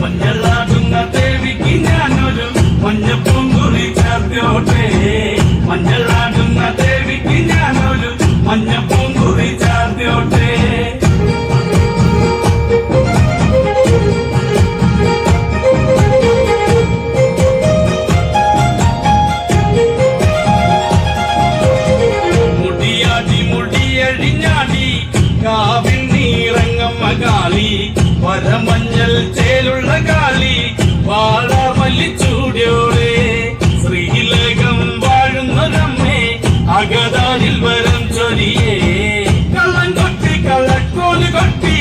മഞ്ഞളാടുന്ന ദേവിക്ക് ഞാനൊരു മഞ്ഞപ്പൂങ്കുറി ചാർത്തിയോട്ടെ. മഞ്ഞളാടുന്ന വരമഞ്ഞൽ ചേലുള്ള കാളി വാഴമല്ലിച്ചൂടിയോടെ ശ്രീലകം വാഴുന്നൊരമ്മേ അകതാരിൽ വരം ചൊരിയേ. കള്ളം കൊട്ടി കള്ളക്കോൽ കൊട്ടി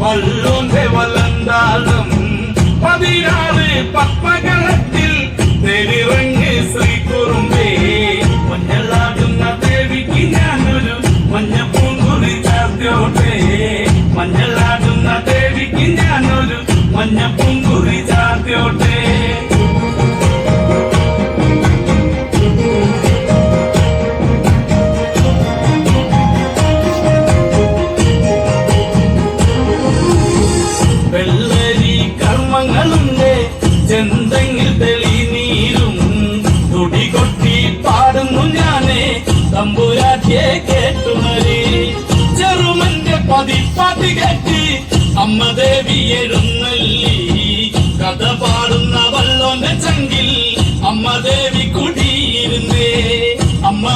വള്ളോന്റെ വലന്താളം പതിനാറ് പത്മകളത്തിൽ ഞാനൊരു മഞ്ഞപ്പൂങ്കുറി ചാർത്തിയോട്ടെ വെള്ളരി കർമ്മങ്ങളുണ്ട് തെളി നീരും തുടി കൊട്ടി പാടുന്നു ഞാനേ തമ്പുരാറ്റിയെ കേട്ടുമരി ചെറുമന്റെ പതിപ്പാട്ട് കേട്ടി അമ്മ ദേവി എഴുന്നള്ളി കഥ പാടുന്ന വള്ളോന്റെ ചങ്കിൽ അമ്മ ദേവി കുടിയിരുന്നേ. അമ്മ